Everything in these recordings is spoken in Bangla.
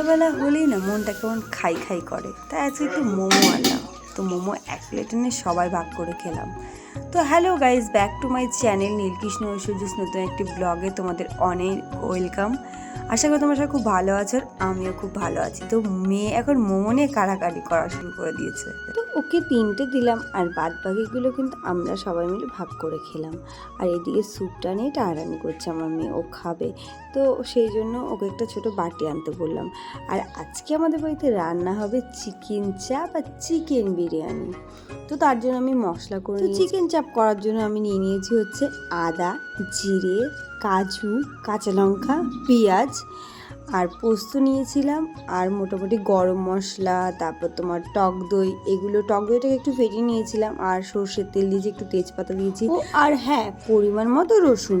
সন্ধ্যাবেলা হলেই না মনটা কেমন খাই খাই করে। তাই আজকে একটু মোমো আনলাম। তো মোমো এক প্লেট এনে সবাই ভাগ করে খেলাম। তো hello guys back to my channel Nilkrishna Aishwarya, নতুন একটি ব্লগে তোমাদের অনেক ওয়েলকাম। আশা করি তোমরা সবাই খুব ভালো আছো আর আমিও খুব ভালো আছি। তো মেয়ে এখন মোমো নিয়ে কাড়াকাড়ি করা শুরু করে দিয়েছে। তো ওকে তিনটে দিলাম আর বাদ বাকিগুলো কিন্তু আমরা সবাই মিলে ভাগ করে খেলাম। আর এদিকে স্যুপটা নিয়ে টানাটানি করছে আমার মেয়ে ও খাবে। তো সেই জন্য ওকে একটা ছোট বাটি আনতে বললাম। আর আজকে আমাদের বাড়িতে রান্না হবে চিকেন চাপ আর চিকেন বিরিয়ানি। তো তার জন্য আমি মশলা করে চিকেন চাপ করার জন্য আমি নিয়ে নিয়েছি হচ্ছে আদা জিরে কাজু কাঁচা লঙ্কা পেঁয়াজ আর পোস্ত নিয়েছিলাম আর মোটামুটি গরম মশলা, তারপর তোমার টক দই, এগুলো টক দইটাকে একটু ফেটিয়ে নিয়েছিলাম আর সর্ষের তেল দিয়েছি একটু তেজপাতা দিয়েছি। আর হ্যাঁ পরিমাণ মতো রসুন।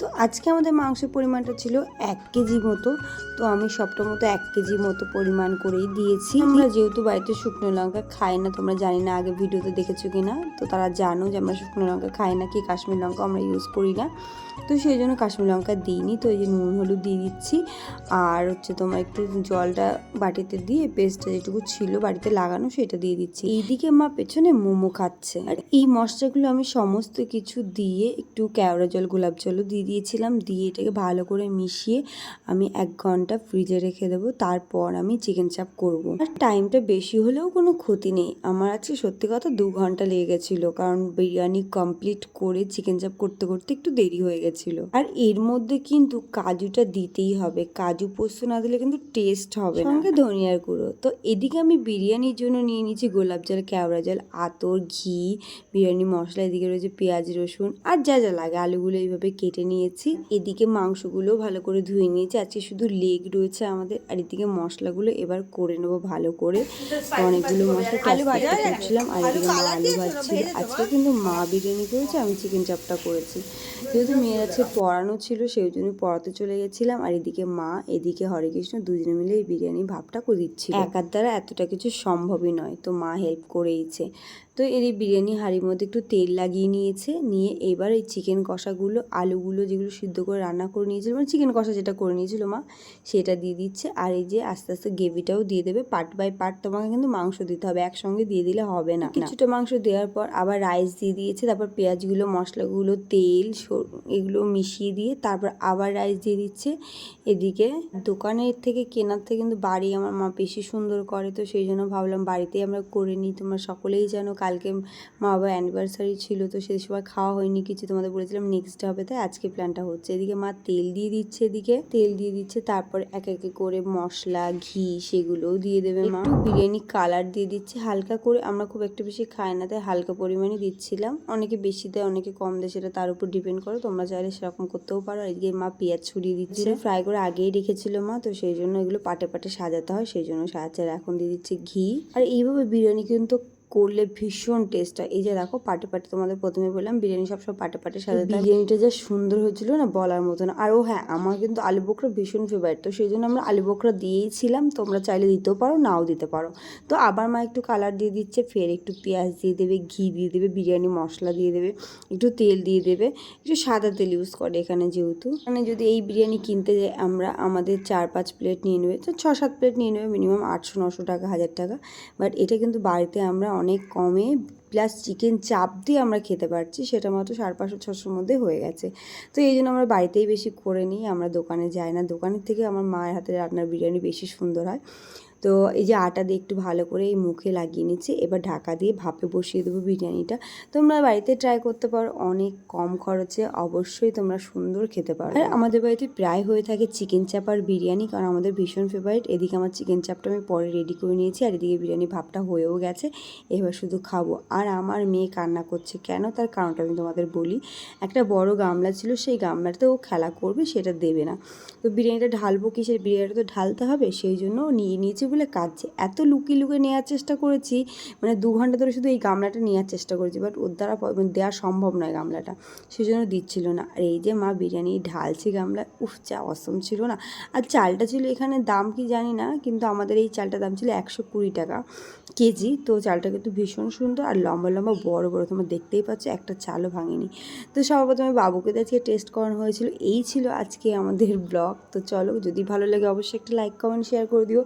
তো আজকে আমাদের মাংসের পরিমাণটা ছিল এক কেজি মতো। তো আমি সবটা মতো এক কেজি মতো পরিমাণ করেই দিয়েছি। আমরা যেহেতু বাড়িতে শুকনো লঙ্কা খাই না, তোমরা জানি না আগে ভিডিওতে দেখেছ কি না তো তারা জানো যে আমরা শুকনো লঙ্কা খাই না কি কাশ্মীর লঙ্কা আমরা ইউজ করি না। তো সেই জন্য কাশ্মীর লঙ্কা দিইনি, তো এই যে নুন, হলুদ দিয়ে দিচ্ছি। আর হচ্ছে তোমার একটু জলটা বাটিতে দিয়ে পেস্টটা যেটুকু ছিল বাড়িতে লাগানো সেটা দিয়ে দিচ্ছি। এইদিকে মা পেছনে মোমো খাচ্ছে। আর এই মশলাগুলো আমি সমস্ত কিছু দিয়ে একটু কেওড়া জল, গোলাপ জলও দিয়ে দিয়েছিলাম। দিয়ে এটাকে ভালো করে মিশিয়ে আমি এক ঘণ্টা ফ্রিজে রেখে দেবো। তারপর আমি চিকেন চাপ করব। আর টাইমটা বেশি হলেও কোনো ক্ষতি নেই। আমার আজকে সত্যি কথা দু ঘণ্টা লেগে গেছিল। কারণ বিরিয়ানি কমপ্লিট করে চিকেন চাপ করতে করতে একটু দেরি হয়ে গেছিল। আর এর মধ্যে কিন্তু কাজুটা দিতেই হবে। কাজু পোস্ত না দিলে কিন্তু টেস্ট হবে না। সঙ্গে ধনিয়ার গুঁড়ো। তো এদিকে আমি বিরিয়ানির জন্য নিয়ে নিয়েছি গোলাপ জল কেওড়া জল আতর ঘি বিরিয়ানি মশলা এদিকে রয়েছে পেঁয়াজ রসুন আর যা যা লাগে। আলুগুলো এইভাবে কেটে নিয়েছি। এদিকে মাংসগুলো ভালো করে ধুয়ে নিয়েছি। আজকে শুধু লেগ রয়েছে আমাদের আর এদিকে মশলাগুলো এবার করে নেব ভালো করে। অনেকগুলো মশলা আলু ভাজা করছিলাম আর এদিকে মা আলু ভাজছিল। আজকে কিন্তু মা বিরিয়ানি করেছে আমি চিকেন চাপটা করেছি। যেহেতু মেয়ের আছে পড়ানো ছিল সেই জন্য পড়াতে চলে গেছিলাম। আর এদিকে মা এদিকে হরে কৃষ্ণ দুজনে মিলে এই বিরিয়ানি ভাবটা করে দিচ্ছিল। একার দ্বারা এতটা কিছু সম্ভবই নয়। তো মা হেল্প করেইছে। তো এর এই বিরিয়ানি হাঁড়ির মধ্যে একটু তেল লাগিয়ে নিয়েছে। নিয়ে এবার এই চিকেন কষাগুলো, আলুগুলো যেগুলো সিদ্ধ করে রান্না করে নিয়েছিল মানে চিকেন কষা যেটা করে নিয়েছিল মা, সেটা দিয়ে দিচ্ছে। আর এই যে আস্তে আস্তে গ্রেভিটাও দিয়ে দেবে। পার্ট বাই পার্ট তোমাকে কিন্তু মাংস দিতে হবে, একসঙ্গে দিয়ে দিলে হবে না। কিছুটা মাংস দেওয়ার পর আবার রাইস দিয়ে দিয়েছে, তারপর পেঁয়াজগুলো, মশলাগুলো, তেল এগুলো মিশিয়ে দিয়ে তারপর আবার রাইস দিয়ে দিচ্ছে। এদিকে দোকানের থেকে কেনার থেকে কিন্তু বাড়ি আমার মা বেশি সুন্দর করে, তো সেই জন্য ভাবলাম বাড়িতেই আমরা করে নিই। তোমরা সকলেই জানো কালকে মা বাবার অ্যানিভার্সারি ছিল তো সেই সময় খাওয়া হয়নি কিছু তোমাদের বলেছিলাম নেক্সট হবে তাই আজকে প্ল্যানটা হচ্ছে। এদিকে মা তেল দিয়ে দিচ্ছে এদিকে তেল দিয়ে দিচ্ছে তারপর এক একে করে মশলা ঘি সেগুলোও দিয়ে দেবে মা। একটু বিরিয়ানি কালার দিয়ে দিচ্ছে হালকা করে আমরা খুব একটা বেশি খাই না তাই হালকা পরিমাণে দিচ্ছিলাম। অনেকে বেশি দেয় অনেকে কম দেয় সেটা তার উপর ডিপেন্ড করে তোমরা চাইলে সেরকম করতেও পারো। এদিকে মা পেঁয়াজ ছড়িয়ে দিচ্ছে। ফ্রাই করে আগেই রেখেছিল মা তো সেই জন্য এগুলো পাটে পাটে সাজাতে হয় সেই জন্য সাজাচ্ছে এখন দিয়ে দিচ্ছে ঘি। আর এইভাবে বিরিয়ানি কিন্তু করলে ভীষণ টেস্ট হয়। এই যে দেখো, পাটে পাটে তোমাদের প্রথমে বললাম, বিরিয়ানি সবসময় পাটে পাটে সাজাতে বিরিয়ানিটা যা সুন্দর হয়েছিল না, বলার মতো না। আর ও হ্যাঁ আমার কিন্তু আলু বোখরা ভীষণ ফেভারিট তো সেই জন্য আমরা আলু বোখরা দিয়েইছিলাম তোমরা চাইলে দিতেও পারো, নাও দিতে পারো। তো আবার মা একটু কালার দিয়ে দিচ্ছে, ফের একটু পেঁয়াজ দিয়ে দেবে, ঘি দিয়ে দেবে, বিরিয়ানি মশলা দিয়ে দেবে, একটু তেল দিয়ে দেবে, একটু সাদা তেল ইউজ করে এখানে যেহেতু। মানে যদি এই বিরিয়ানি কিনতে যাই আমরা, আমাদের চার পাঁচ প্লেট নিয়ে নেবে, তো ছ সাত প্লেট নিয়ে নেবে মিনিমাম আটশো নশো টাকা, হাজার টাকা। বাট এটা কিন্তু বাড়িতে আমরা অনেক কমে প্লাস চিকেন চাপ দিয়ে আমরা খেতে পারছি, সেটা মাত্র সাড়ে পাঁচশো, ছশোর মধ্যে হয়ে গেছে। তো এই জন্য আমরা বাড়িতেই বেশি করে নিই, আমরা দোকানে যাই না। দোকানের থেকে আমার মায়ের হাতে রান্নার বিরিয়ানি বেশি সুন্দর হয়। তো এই যে আটা দিয়ে একটু ভালো করে এই মুখে লাগিয়ে নিচ্ছি। এবার ঢাকা দিয়ে ভাপে বসিয়ে দেবো বিরিয়ানিটা। তোমরা বাড়িতে ট্রাই করতে পারো, অনেক কম খরচে অবশ্যই তোমরা সুন্দর খেতে পারো। আর আমাদের বাড়িতে প্রায় হয়ে থাকে চিকেন চাপ আর বিরিয়ানি, কারণ আমাদের ভীষণ ফেভারিট এদিকে আমার চিকেন চাপটা আমি পরে রেডি করে নিয়েছি, আর এদিকে বিরিয়ানি ভাপটা হয়েও গেছে। এবার শুধু খাব। আর আমার মেয়ে কান্না করছে, কেন? তার কারণটা আমি তোমাদের বলি। একটা বড় গামলা ছিল, সেই গামলাতে ও খেলা করবে, সেটা দেবে না। তো বিরিয়ানিটা ঢালবো কিসের? বিরিয়ানিটা তো ঢালতে হবে, সেই জন্য নিয়ে নিয়েছে বলে কাঁদছে। এত লুকিয়ে লুকিয়ে নেওয়ার চেষ্টা করেছি মানে দু ঘণ্টা ধরে শুধু এই গামলাটা নেওয়ার চেষ্টা করেছি বাট ওর দ্বারা মানে দেওয়া সম্ভব নয় গামলাটা। সেই জন্য দিচ্ছিল না। আর এই যে মা বিরিয়ানি ঢালছি গামলা, উফ চা অসম ছিল না। আর চালটা ছিল এখানে দাম কি জানি না, কিন্তু আমাদের এই চালটার দাম ছিল একশো কুড়ি টাকা কেজি। তো চালটা কিন্তু ভীষণ সুন্দর আর লম্বা লম্বা বড় বড়, তোমরা দেখতেই পাচ্ছ একটা চালও ভাঙেনি। তো সবার প্রথমে বাবুকে দিয়ে আজকে টেস্ট করানো হয়েছিল, এই ছিল আজকে আমাদের ব্লগ। তো চলো, যদি ভালো লাগে অবশ্যই একটা লাইক, কমেন্ট শেয়ার করে দিও।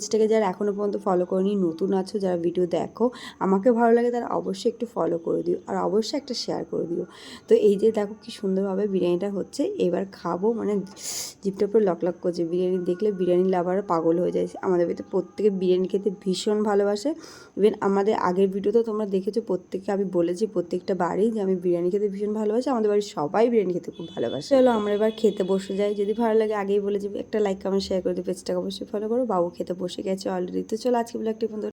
পেজটাকে যারা এখনও পর্যন্ত ফলো করেনি, নতুন আছো, যারা ভিডিও দেখো, আমাকে ভালো লাগে তারা অবশ্যই একটু ফলো করে দিও আর অবশ্যই একটা শেয়ার করে দিও। তো এই যে দেখো কি সুন্দরভাবে বিরিয়ানিটা হচ্ছে, এবার খাব মানে জিপটা পুরো লক লক করছে। বিরিয়ানি দেখলে বিরিয়ানি লাভার পাগল হয়ে যায়। আমাদের বাড়িতে প্রত্যেকে বিরিয়ানি খেতে ভীষণ ভালোবাসে। ইভেন আমাদের আগের ভিডিওতে তোমরা দেখেছ, প্রত্যেককে আমি বলেছি, প্রত্যেকটা বাড়ি যে আমি বিরিয়ানি খেতে ভীষণ ভালোবাসি, আমাদের বাড়ির সবাই বিরিয়ানি খেতে খুব ভালোবাসে। চলো আমরা এবার খেতে বসে যাই। যদি ভালো লাগে আগেই বলে যে একটা লাইক কমেন্ট শেয়ার করে দিও পেজটাকে অবশ্যই ফলো করো, বাবু খেতে বসে গেছে অলরেডি তো চলো আজকে ব্লগটি বন্ধু